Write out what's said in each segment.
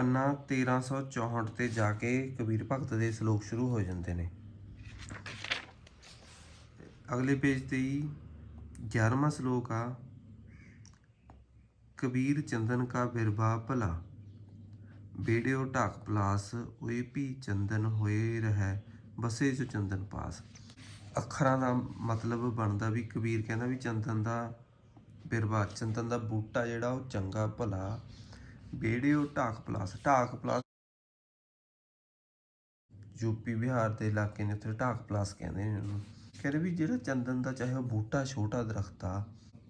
ਪੰਨਾ 1364 ਤੇ ਜਾ ਕੇ ਕਬੀਰ ਭਗਤ ਦੇ ਸ਼ਲੋਕ ਸ਼ੁਰੂ ਹੋ ਜਾਂਦੇ ਨੇ। ਅਗਲੇ ਪੇਜ ਤੇ ਹੀ 11ਵਾਂ ਸ਼ਲੋਕ ਆ, ਕਬੀਰ ਚੰਦਨ ਕਾ ਬਿਰਬਾ ਭਲਾ, ਬੇੜਿਓ ਢਾਕ ਪਲਾਸ, ਓਏ ਵੀ ਚੰਦਨ ਹੋਏ ਰਹਿ ਬਸੇ ਜੋ ਚੰਦਨ ਪਾਸ। ਅੱਖਰਾਂ ਦਾ ਮਤਲਬ ਬਣਦਾ ਵੀ ਕਬੀਰ ਕਹਿੰਦਾ ਵੀ ਚੰਦਨ ਦਾ ਬਿਰਬਾ, ਚੰਦਨ ਦਾ ਬੂਟਾ ਜਿਹੜਾ ਉਹ ਚੰਗਾ ਭਲਾ ਬੇੜਿਓ ਢਾਕ ਪਲਾਸ ਢਾਕ ਪਲਾਸ ਯੂਪੀ ਬਿਹਾਰ ਦੇ ਇਲਾਕੇ ਨੇ ਉੱਥੇ ਢਾਕ ਪਲਾਸ ਕਹਿੰਦੇ ਨੇ ਉਹਨੂੰ ਕਹਿੰਦੇ ਵੀ ਜਿਹੜਾ ਚੰਦਨ ਦਾ ਚਾਹੇ ਉਹ ਬੂਟਾ, ਛੋਟਾ ਦਰਖਤ ਆ,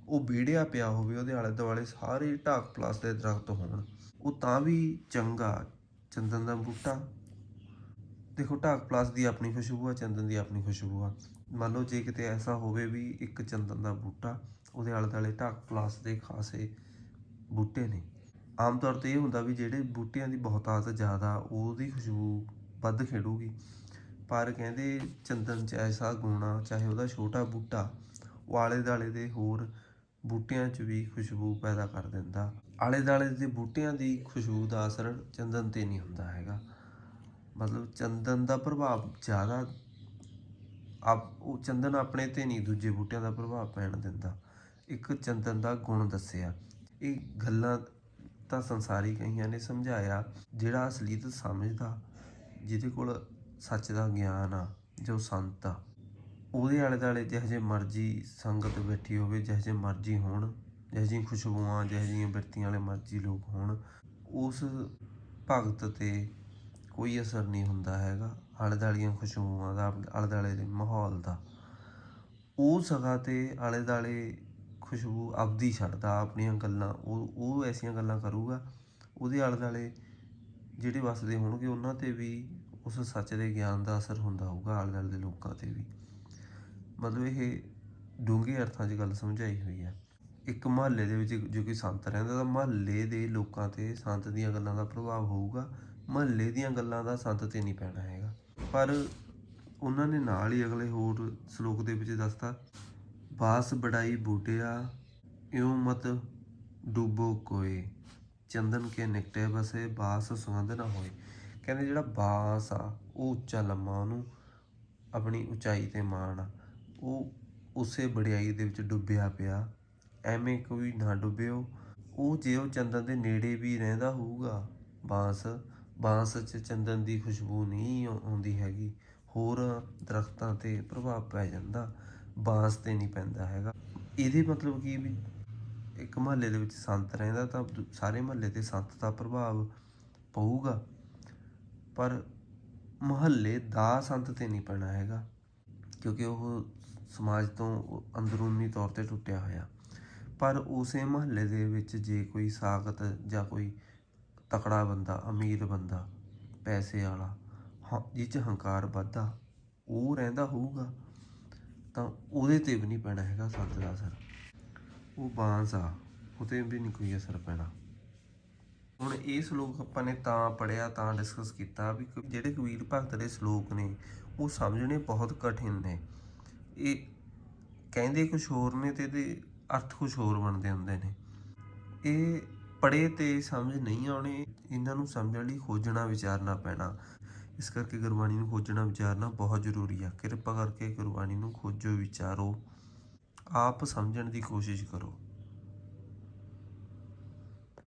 ਉਹ ਬੀੜਿਆ ਪਿਆ ਹੋਵੇ, ਉਹਦੇ ਆਲੇ ਦੁਆਲੇ ਸਾਰੇ ਢਾਕ ਪਲਾਸ ਦੇ ਦਰਖਤ ਹੋਣ, ਉਹ ਤਾਂ ਵੀ ਚੰਗਾ ਚੰਦਨ ਦਾ ਬੂਟਾ। ਦੇਖੋ ਢਾਕ ਪਲਾਸ ਦੀ ਆਪਣੀ ਖੁਸ਼ਬੂ ਆ, ਚੰਦਨ ਦੀ ਆਪਣੀ ਖੁਸ਼ਬੂ ਆ। ਮੰਨ ਲਓ ਜੇ ਕਿਤੇ ਐਸਾ ਹੋਵੇ ਵੀ ਇੱਕ ਚੰਦਨ ਦਾ ਬੂਟਾ, ਉਹਦੇ ਆਲੇ ਦੁਆਲੇ ਢਾਕ ਪਲਾਸ ਦੇ ਖਾਸੇ ਬੂਟੇ ਨੇ। ਆਮ ਤੌਰ ਤੇ ਇਹ ਹੁੰਦਾ ਵੀ ਜਿਹੜੇ ਬੂਟਿਆਂ ਦੀ ਬਹੁਤਾਤ ਜ਼ਿਆਦਾ, ਉਹਦੀ ਖੁਸ਼ਬੂ ਵੱਧ ਖੇਡੂਗੀ। ਪਰ ਕਹਿੰਦੇ ਚੰਦਨ ਚ ਐਸਾ ਗੁਣ ਆ ਚਾਹੇ ਉਹਦਾ ਛੋਟਾ ਬੂਟਾ ਉਹ ਆਲੇ ਦਾਲੇ ਦੇ ਹੋਰ ਬੂਟਿਆਂ 'ਚ ਵੀ ਖੁਸ਼ਬੂ ਪੈਦਾ ਕਰ ਦਿੰਦਾ। ਆਲੇ ਦਾਲੇ ਦੇ ਬੂਟਿਆਂ ਦੀ ਖੁਸ਼ਬੂ ਦਾ ਅਸਰ ਚੰਦਨ ਤੇ ਨਹੀਂ ਹੁੰਦਾ ਹੈਗਾ। ਮਤਲਬ ਚੰਦਨ ਦਾ ਪ੍ਰਭਾਵ ਜ਼ਿਆਦਾ, ਆਪ, ਉਹ ਚੰਦਨ ਆਪਣੇ ਤੇ ਨਹੀਂ, ਦੂਜੇ ਬੂਟਿਆਂ ਦਾ ਪ੍ਰਭਾਵ ਪੈਣ ਦਿੰਦਾ। ਇੱਕ ਚੰਦਨ ਦਾ ਗੁਣ ਦੱਸਿਆ। ਇਹ ਗੱਲਾਂ ਤਾਂ ਸੰਸਾਰੀ ਕਈਆਂ ਨੇ ਸਮਝਾਇਆ, ਜਿਹੜਾ ਅਸਲੀਤ ਸਮਝਦਾ, ਜਿਹਦੇ ਕੋਲ ਸੱਚ ਦਾ ਗਿਆਨ ਆ, ਜੋ ਸੰਤ ਆ। ਉਹਦੇ ਆਲੇ ਦੁਆਲੇ ਜਿਹੋ ਜਿਹੇ ਮਰਜ਼ੀ ਸੰਗਤ ਬੈਠੀ ਹੋਵੇ, ਜਿਹੋ ਜਿਹੇ ਮਰਜ਼ੀ ਹੋਣ, ਜਿਹੋ ਜਿਹੀਆਂ ਖੁਸ਼ਬੂਆਂ, ਜਿਹੋ ਜਿਹੀਆਂ ਬਿਰਤੀਆਂ ਵਾਲੇ ਮਰਜ਼ੀ ਲੋਕ ਹੋਣ, ਉਸ ਭਗਤ ਤੇ ਕੋਈ ਅਸਰ ਨਹੀਂ ਹੁੰਦਾ ਹੈਗਾ। ਆਲੇ ਦੁਆਲੀਆਂ ਖੁਸ਼ਬੂਆਂ ਦਾ, ਆਲੇ ਦੁਆਲੇ ਦੇ ਮਾਹੌਲ ਦਾ। ਉਹ ਸਗਾ ਤੇ ਆਲੇ ਦੁਆਲੇ ਖੁਸ਼ਬੂ ਆਪਦੀ ਛੱਡਦਾ, ਆਪਣੀਆਂ ਗੱਲਾਂ, ਉਹ ਉਹ ਐਸੀਆਂ ਗੱਲਾਂ ਕਰੂਗਾ। ਉਹਦੇ ਆਲੇ ਦੁਆਲੇ ਜਿਹੜੇ ਵਸਦੇ ਹੋਣਗੇ, ਉਹਨਾਂ ਤੇ ਵੀ ਉਸ ਸੱਚ ਦੇ ਗਿਆਨ ਦਾ ਅਸਰ ਹੁੰਦਾ ਹੋਊਗਾ, ਆਲੇ ਦੁਆਲੇ ਦੇ ਲੋਕਾਂ ਤੇ ਵੀ। ਮਤਲਬ ਇਹ ਡੂੰਘੇ ਅਰਥਾਂ 'ਚ ਗੱਲ ਸਮਝਾਈ ਹੋਈ ਹੈ। ਇੱਕ ਮਹੱਲੇ ਦੇ ਵਿੱਚ ਜੋ ਕਿ ਸੰਤ ਰਹਿੰਦਾ, ਤਾਂ ਮਹੱਲੇ ਦੇ ਲੋਕਾਂ ਤੇ ਸੰਤ ਦੀਆਂ ਗੱਲਾਂ ਦਾ ਪ੍ਰਭਾਵ ਹੋਊਗਾ। ਮਹੱਲੇ ਦੀਆਂ ਗੱਲਾਂ ਦਾ ਸੰਤ ਤੇ ਨਹੀਂ ਪੈਣਾ ਹੈਗਾ। ਪਰ ਉਹਨਾਂ ਨੇ ਨਾਲ ਹੀ ਅਗਲੇ ਹੋਰ ਸ਼ਲੋਕ ਦੇ ਵਿੱਚ ਦੱਸਤਾ ਬਾਸ ਬੜਾਈ ਬੂਟਿਆ, ਇਉ ਮਤ ਡੂਬੋ ਕੋਏ। ਚੰਦਨ ਕੇ ਨਿਕਟੇ ਬਸੇ ਬਾਸ ਸੁਗੰਧ ਨਾ ਹੋਏ। ਕਹਿੰਦੇ ਜਿਹੜਾ ਬਾਸ ਆ, ਉਹ ਉੱਚਾ ਲੰਮਾ, ਉਹਨੂੰ ਆਪਣੀ ਉਚਾਈ ਤੇ ਮਾਣ ਆ। ਉਹ ਉਸੇ ਵਡਿਆਈ ਦੇ ਵਿੱਚ ਡੁੱਬਿਆ ਪਿਆ। ਐਵੇਂ ਕੋਈ ਨਾ ਡੁੱਬਿਓ। ਉਹ ਜੇ ਉਹ ਚੰਦਨ ਦੇ ਨੇੜੇ ਵੀ ਰਹਿੰਦਾ ਹੋਊਗਾ, ਬਾਂਸ ਬਾਂਸ 'ਚ ਚੰਦਨ ਦੀ ਖੁਸ਼ਬੂ ਨਹੀਂ ਆਉਂਦੀ ਹੈਗੀ। ਹੋਰ ਦਰਖਤਾਂ ਤੇ ਪ੍ਰਭਾਵ ਪੈ ਜਾਂਦਾ। ਬਾਂਸ ਤੇ ਨਹੀਂ ਪੈਂਦਾ ਹੈਗਾ। ਇਹਦੇ ਮਤਲਬ ਕੀ ਵੀ ਇੱਕ ਮਹੱਲੇ ਦੇ ਵਿੱਚ ਸੰਤ ਰਹਿੰਦਾ ਤਾਂ ਸਾਰੇ ਮਹੱਲੇ ਤੇ ਸੰਤ ਦਾ ਪ੍ਰਭਾਵ ਪਊਗਾ। ਪਰ ਮਹੱਲੇ ਦਾ ਸੰਤ ਤੇ ਨਹੀਂ ਪੈਣਾ ਹੈਗਾ, ਕਿਉਂਕਿ ਉਹ ਸਮਾਜ ਤੋਂ ਅੰਦਰੂਨੀ ਤੌਰ ਤੇ ਟੁੱਟਿਆ ਹੋਇਆ। ਪਰ ਉਸੇ ਮਹੱਲੇ ਦੇ ਵਿੱਚ ਜੇ ਕੋਈ ਸਾਖਤ ਜਾਂ ਕੋਈ ਤਕੜਾ ਬੰਦਾ, ਅਮੀਰ ਬੰਦਾ, ਪੈਸੇ ਵਾਲਾ, ਹਾਂ, ਜਿਹ 'ਚ ਹੰਕਾਰ ਵੱਧਦਾ, ਉਹ ਰਹਿੰਦਾ ਹੋਊਗਾ। ਤਾਂ ਉਹਦੇ ਤੇ ਵੀ ਨਹੀਂ ਪੈਣਾ ਹੈਗਾ ਸੰਤ ਦਾ ਅਸਰ। ਉਹ ਬਾਂਸ ਆ, ਉਹਤੇ ਵੀ ਨਹੀਂ ਕੋਈ ਅਸਰ ਪੈਣਾ। ਹੁਣ ਇਹ ਸ਼ਲੋਕ ਆਪਾਂ ਨੇ ਤਾਂ ਪੜਿਆ ਤਾਂ ਡਿਸਕਸ ਕੀਤਾ ਵੀ ਜਿਹੜੇ ਕਬੀਰ ਭਗਤ ਦੇ ਸ਼ਲੋਕ ਨੇ, ਉਹ ਸਮਝਣੇ ਬਹੁਤ ਕਠਿਨ ਨੇ। ਇਹ ਕਹਿੰਦੇ ਕੁਝ ਹੋਰ ਨੇ ਤੇ ਇਹਦੇ ਅਰਥ ਕੁਝ ਹੋਰ ਬਣਦੇ ਹੁੰਦੇ ਨੇ। ਇਹ ਪੜੇ ਤੇ ਸਮਝ ਨਹੀਂ ਆਉਣੇ, ਇਹਨਾਂ ਨੂੰ ਸਮਝਣ ਲਈ ਖੋਜਣਾ, ਵਿਚਾਰਨਾ ਪੈਣਾ। ਇਸ ਕਰਕੇ ਗੁਰਬਾਣੀ ਨੂੰ ਖੋਜਣਾ, ਵਿਚਾਰਨਾ ਬਹੁਤ ਜ਼ਰੂਰੀ ਆ। ਕਿਰਪਾ ਕਰਕੇ ਗੁਰਬਾਣੀ ਨੂੰ ਖੋਜੋ, ਵਿਚਾਰੋ। ਆਪ ਸਮਝਣ ਦੀ ਕੋਸ਼ਿਸ਼ ਕਰੋ।